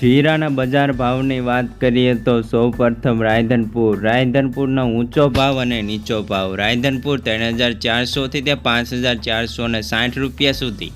જીરાના બજાર ભાવની વાત કરીએ તો સૌપ્રથમ રાયધનપુર. રાયધનપુરનો ઊંચો ભાવ અને નીચો ભાવ. રાયધનપુર ત્રણ હજાર ચારસોથી તે પાંચ હજાર ચારસો ને સાઠ રૂપિયા સુધી.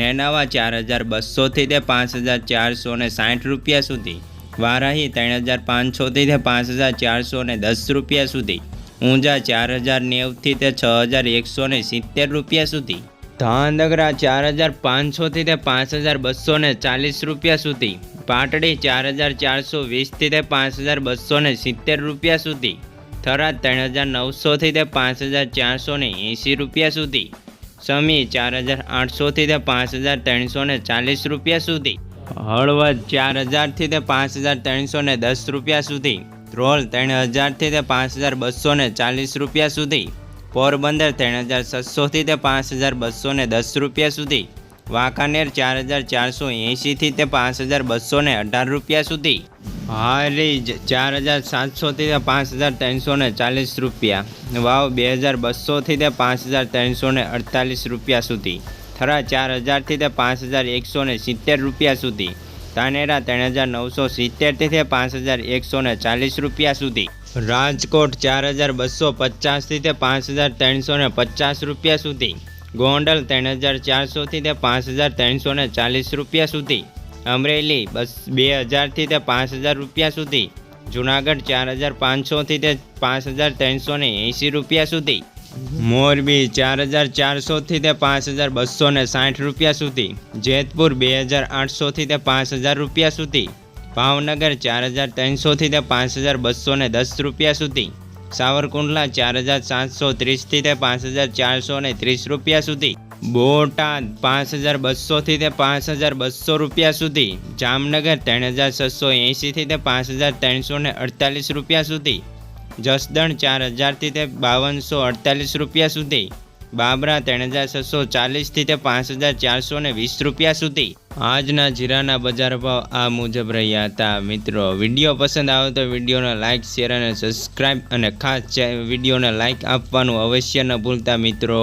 નેનાવા ચાર હજાર બસોથી તે પાંચ હજાર ચારસો ને સાઠ રૂપિયા સુધી. વારાહી ત્રણ હજાર પાંચસોથી તે પાંચ હજાર ચારસો ને દસ રૂપિયા સુધી. ઊંઝા ચાર હજાર નેવથી તે છ હજાર એકસો ને સિત્તેર રૂપિયા સુધી. ધાંધગરા ચાર હજાર પાંચસોથી તે પાંચ હજાર બસો ચાલીસ રૂપિયા સુધી. પાટડી ચાર હજાર ચારસો વીસથી તે પાંચ હજાર બસો સિત્તેર રૂપિયા સુધી. થરાદ ત્રણ હજાર નવસોથી તે પાંચ હજાર ચારસો એંસી રૂપિયા સુધી. સમી ચાર હજાર આઠસોથી તે પાંચ હજાર ત્રણસો ચાલીસ રૂપિયા સુધી. હળવદ ચાર હજારથી તે પાંચ હજાર ત્રણસો દસ રૂપિયા સુધી. ધ્રોલ ત્રણ હજારથી તે પાંચ હજાર બસો ચાલીસ રૂપિયા સુધી. પોરબંદર ત્રણ હજાર છસોથી તે પાંચ હજાર બસો દસ રૂપિયા સુધી. વાંકાનેર ચાર હજાર ચારસો એંશીથી તે પાંચ હજાર બસો અઢાર રૂપિયા સુધી. હારીજ ચાર હજાર સાતસોથી તે પાંચ હજાર ત્રણસો ચાલીસ રૂપિયા. વાવ બે હજાર બસોથી તે પાંચ હજાર ત્રણસો ને અડતાલીસ રૂપિયા સુધી. થરા ચાર હજારથી તે પાંચ હજાર એકસો ને સિત્તેર રૂપિયા સુધી. તાનેરા ત્રણ હજાર નવસો સિત્તેરથી પાંચ હજાર એકસો ને ચાલીસ રૂપિયા સુધી. રાજકોટ ચાર હજાર બસો પચાસથી તે પાંચ હજાર ત્રણસો ને પચાસ રૂપિયા સુધી. ગોંડલ ત્રણ હજાર ચારસોથી તે પાંચ હજાર ત્રણસો ને ચાલીસ રૂપિયા સુધી. અમરેલી બસ બે હજારથી તે પાંચ હજાર રૂપિયા સુધી. જુનાગઢ ચાર હજાર પાંચસોથી તે પાંચ હજાર ત્રણસો ને એંસી રૂપિયા સુધી. મોરબી ચાર હજાર ચારસોથી તે પાંચ હજાર બસો ને સાઠ રૂપિયા સુધી, જેતપુર બે હજાર આઠસોથી તે પાંચ હજાર રૂપિયા સુધી, ભાવનગર ચાર હજાર ત્રણસોથી તે પાંચ હજાર બસો ને દસ રૂપિયા સુધી, સાવરકુંડલા ચાર હજાર સાતસો ત્રીસથી તે પાંચ હજાર ચારસો ને ત્રીસ રૂપિયા સુધી, બોટાદ પાંચ હજાર બસોથી તે પાંચ હજાર બસો રૂપિયા સુધી, જામનગર ત્રણ હજાર છસો એંશીથી તે પાંચ હજાર ત્રણસો ને અડતાલીસ રૂપિયા સુધી જસદણ ચાર હજારથી તે બાવનસો અડતાલીસ રૂપિયા સુધી. બાબરા ત્રણ હજાર છસો ચાલીસથી તે પાંચ હજાર ચારસો ને વીસ રૂપિયા સુધી. આજના જીરાના બજાર ભાવ આ મુજબ રહ્યા હતા. મિત્રો, વીડિયો પસંદ આવે તો વિડીયોને લાઇક શેર અને સબસ્ક્રાઈબ અને ખાસ વિડીયોને લાઇક આપવાનું અવશ્ય ન ભૂલતા મિત્રો.